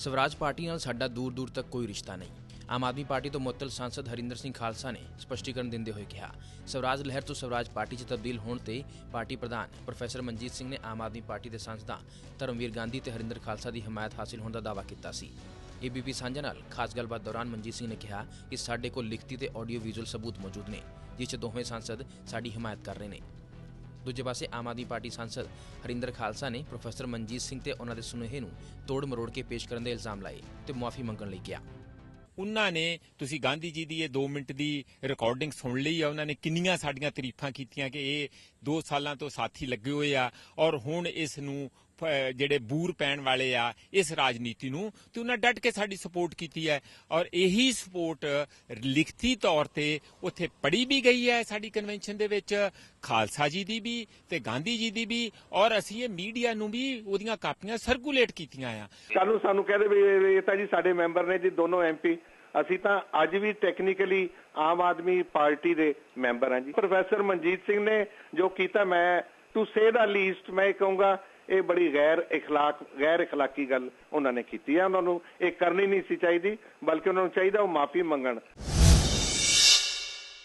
Swaraj party ਨਾਲ ਸਾਡਾ ਦੂਰ ਦੂਰ ਤੱਕ ਕੋਈ ਰਿਸ਼ਤਾ ਨਹੀਂ। ਆਮ ਆਦਮੀ ਪਾਰਟੀ ਤੋਂ ਮੁਅੱਤਲ ਸਾਂਸਦ ਹਰਿੰਦਰ ਸਿੰਘ ਖਾਲਸਾ ਨੇ ਸਪਸ਼ਟੀਕਰਨ ਦਿੰਦੇ ਹੋਏ ਕਿਹਾ, ਸਵਰਾਜ ਲਹਿਰ ਤੋਂ ਸਵਰਾਜ ਪਾਰਟੀ 'ਚ ਤਬਦੀਲ ਹੋਣ ਤੇ ਪਾਰਟੀ ਪ੍ਰਧਾਨ ਪ੍ਰੋਫੈਸਰ ਮਨਜੀਤ ਸਿੰਘ ਨੇ ਆਮ ਆਦਮੀ ਪਾਰਟੀ ਦੇ ਸਾਂਸਦਾਂ ਧਰਮਵੀਰ ਗਾਂਧੀ ਤੇ ਹਰਿੰਦਰ ਖਾਲਸਾ ਦੀ ਹਮਾਇਤ ਹਾਸਿਲ ਹੋਣ ਦਾ ਦਾਅਵਾ ਕੀਤਾ ਸੀ। ਏਬੀਪੀ ਸਾਂਝਾ ਨਾਲ ਖਾਸ ਗੱਲਬਾਤ ਦੌਰਾਨ ਮਨਜੀਤ ਸਿੰਘ ਨੇ ਕਿਹਾ ਕਿ ਸਾਡੇ ਕੋਲ ਲਿਖਤੀ ਤੇ ਆਡੀਓ ਵਿਜ਼ੂਅਲ ਸਬੂਤ ਮੌਜੂਦ ਨੇ, ਜਿਸ 'ਚ ਦੋਵੇਂ ਸਾਂਸਦ ਸਾਡੀ ਹਮਾਇਤ ਕਰ ਰਹੇ ਨੇ। ਦੂਜੇ ਪਾਸੇ ਆਮ ਆਦਮੀ ਪਾਰਟੀ ਸਾਂਸਦ ਹਰਿੰਦਰ ਖਾਲਸਾ ਨੇ ਪ੍ਰੋਫੈਸਰ ਮਨਜੀਤ ਸਿੰਘ ਤੇ ਉਹਨਾਂ ਦੇ ਸੁਨੇਹੇ ਨੂੰ ਤੋੜ ਮਰੋੜ ਕੇ ਪੇਸ਼ ਕਰਨ ਦੇ ਇਲਜ਼ਾਮ ਲਾਏ ਤੇ ਮੁਆਫੀ ਮੰਗਣ ਲਈ ਕਿਹਾ। ਉਹਨਾਂ ਨੇ, ਤੁਸੀਂ ਗਾਂਧੀ ਜੀ ਦੀ ਇਹ 2 ਮਿੰਟ ਦੀ ਰਿਕਾਰਡਿੰਗ ਸੁਣ ਲਈ ਆ, ਉਹਨਾਂ ਨੇ ਕਿੰਨੀਆਂ ਸਾਡੀਆਂ ਤਾਰੀਫਾਂ ਕੀਤੀਆਂ ਕਿ ਇਹ 2 ਸਾਲਾਂ ਤੋਂ ਸਾਥੀ ਲੱਗੇ ਹੋਏ ਆ ਔਰ ਹੁਣ ਇਸ ਨੂੰ ਜਿਹੜੇ ਬੂਰ ਪੈਣ ਵਾਲੇ ਆ ਇਸ ਰਾਜਨੀਤੀ ਨੂੰ, ਤੇ ਉਹਨਾਂ ਡਟ ਕੇ ਸਾਡੀ ਸਪੋਰਟ ਕੀਤੀ ਹੈ। ਔਰ ਇਹੀ ਸਪੋਰਟ ਲਿਖਤੀ ਤੌਰ ਤੇ ਉੱਥੇ ਪੜੀ ਵੀ ਗਈ ਹੈ ਸਾਡੀ ਕਨਵੈਨਸ਼ਨ ਦੇ ਵਿੱਚ, ਖਾਲਸਾ ਜੀ ਦੀ ਵੀ ਤੇ ਗਾਂਧੀ ਜੀ ਦੀ ਵੀ। ਔਰ ਅਸੀਂ ਇਹ ਮੀਡੀਆ ਨੂੰ ਵੀ ਉਹਦੀਆਂ ਕਾਪੀਆਂ ਸਰਕੂਲੇਟ ਕੀਤੀਆਂ ਆ। ਕੱਲ ਸਾਨੂੰ ਕਹਦੇ ਵੀ, ਇਹ- ਤਾਂ ਜੀ ਸਾਡੇ ਮੈਂਬਰ ਨੇ ਜੀ, ਦੋਨੋਂ ਐਮਪੀ ਅਸੀਂ ਤਾਂ ਅੱਜ ਵੀ ਟੈਕਨੀਕਲੀ ਆਮ ਆਦਮੀ ਪਾਰਟੀ ਦੇ ਮੈਂਬਰ ਹਾਂ ਜੀ। ਪ੍ਰੋਫੈਸਰ ਮਨਜੀਤ ਸਿੰਘ ਨੇ ਜੋ ਕੀਤਾ, ਮੈਂ ਟੂ ਸੇ ਦਾ ਲੀਸਟ ਮੈਂ ਕਹੂੰਗਾ ਇਹ ਬੜੀ ਗੈਰ اخلاق ਗੈਰ اخلاقی ਗੱਲ ਉਹਨਾਂ ਨੇ ਕੀਤੀ ਹੈ ਉਹਨਾਂ ਨੂੰ ਇਹ ਕਰਨੀ ਨਹੀਂ ਸੀ ਚਾਹੀਦੀ ਬਲਕਿ ਉਹਨਾਂ ਨੂੰ ਚਾਹੀਦਾ ਉਹ ਮਾਫੀ ਮੰਗਣ